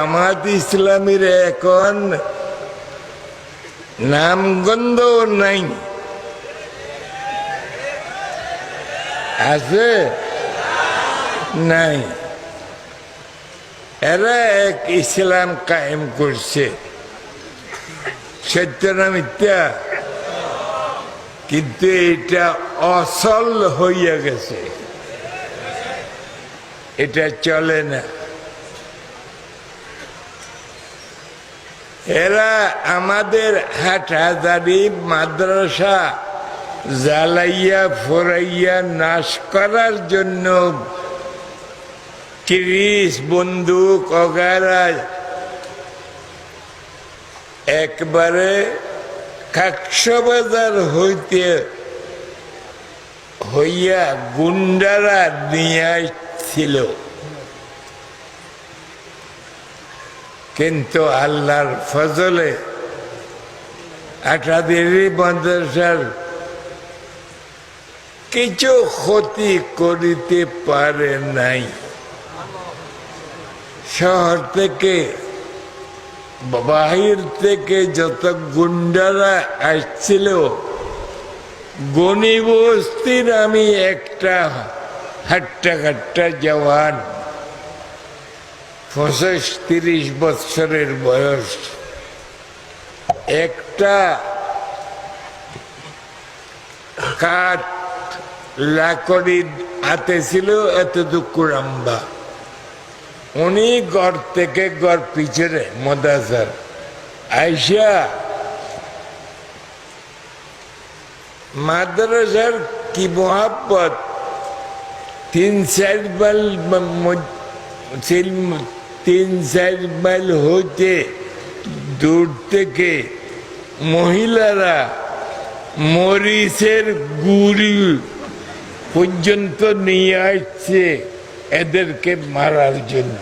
জামাত ইসলামের এখন নামগন্ধ নাই। আছে? নাই। এরা এক ইসলাম কায়েম করছে। সত্য মিথ্যা? কিন্তু এটা অসল হইয়া গেছে। এটা চলে না। এরা আমাদের হাটহাজারি মাদ্রাসা জ্বালাইয়া ফোরাইয়া নাশ করার জন্য তিরিশ বন্দুক অগারা একবারে কাকসবাজার হইতে হইয়া গুন্ডারা নিয়ে আসছিল। কিন্তু আল্লাহর ফজলে আঠাদেরই মাদ্রাসার কিছু ক্ষতি করিতে পারে নাই। শহর থেকে, বাহির থেকে যত গুন্ডারা আসছিল গণি বস্তির আমি একটা হাট্টা খাট্টা জওয়ান। পঁচিশ, তিরিশ বৎসরের বয়স। একটা কাঠ লাকড়ি হাতে ছিল, এতটুকু রাম্বা উনি ঘর থেকে ঘর পিছনে মদাসার আইসা মাদ্রাসার কি মহাব্বত? তিন চার মাইল ম- তিন- তিন চার মাইল হইতে দূর থেকে মহিলারা মরিচের গুড়ি পর্যন্ত নিয়ে আসছে এদেরকে মারার জন্য।